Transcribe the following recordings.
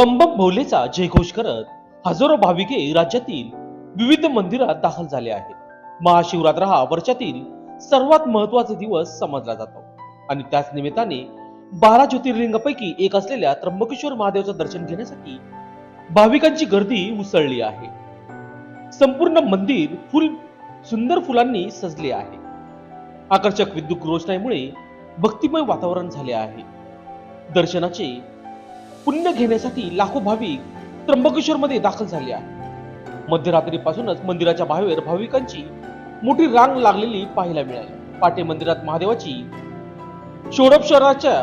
बंबम भोलेचा जयघोष करत हजारो भाविके राज्यातील विविध मंदिरात दाखल झाले आहेत. महाशिवरात्र हा वर्षातील सर्वात महत्त्वाचा दिवस समजला जातो आणि त्याच निमित्ताने बारा ज्योतिर्लिंगापैकी एक असलेल्या त्र्यंबकेश्वर महादेवचं दर्शन घेण्यासाठी भाविकांची गर्दी उसळली आहे. संपूर्ण मंदिर फुल सुंदर फुलांनी सजले आहे. आकर्षक विद्युत रोषणाईमुळे भक्तिमय वातावरण झाले आहे. दर्शनाचे पुण्य घेण्यासाठी लाखो भाविक त्र्यंबकेश्वर मध्ये दाखल झाले आहे मध्यरात्रीपासूनच मंदिराच्या बाहेर भाविकांची मोठी रांग लागलेली पाहायला मिळाली. पाटे मंदिरात महादेवाची षोडोपचाराच्या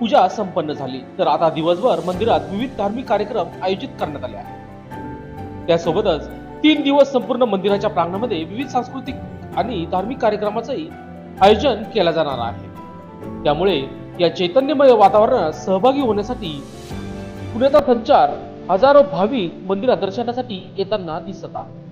पूजा संपन्न झाली. तर आता दिवसभर मंदिरात विविध धार्मिक कार्यक्रम आयोजित करण्यात आले आहेत. त्यासोबतच तीन दिवस संपूर्ण मंदिराच्या प्रांगणामध्ये विविध सांस्कृतिक आणि धार्मिक कार्यक्रमाचंही आयोजन केलं जाणार आहे. त्यामुळे या चैतन्यमय वातावरणात सहभागी होण्यासाठी पुण्याचा संचार हजारो भाविक मंदिरात दर्शनासाठी येताना दिसत आहे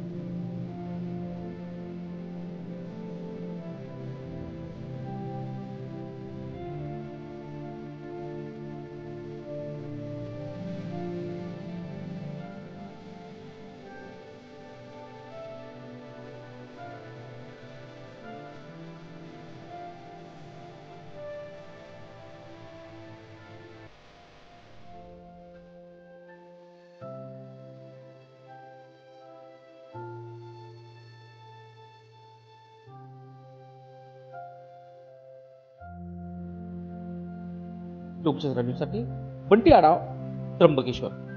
लोकचंद्र न्यूजसाठी बंटी आडाव त्र्यंबकेश्वर.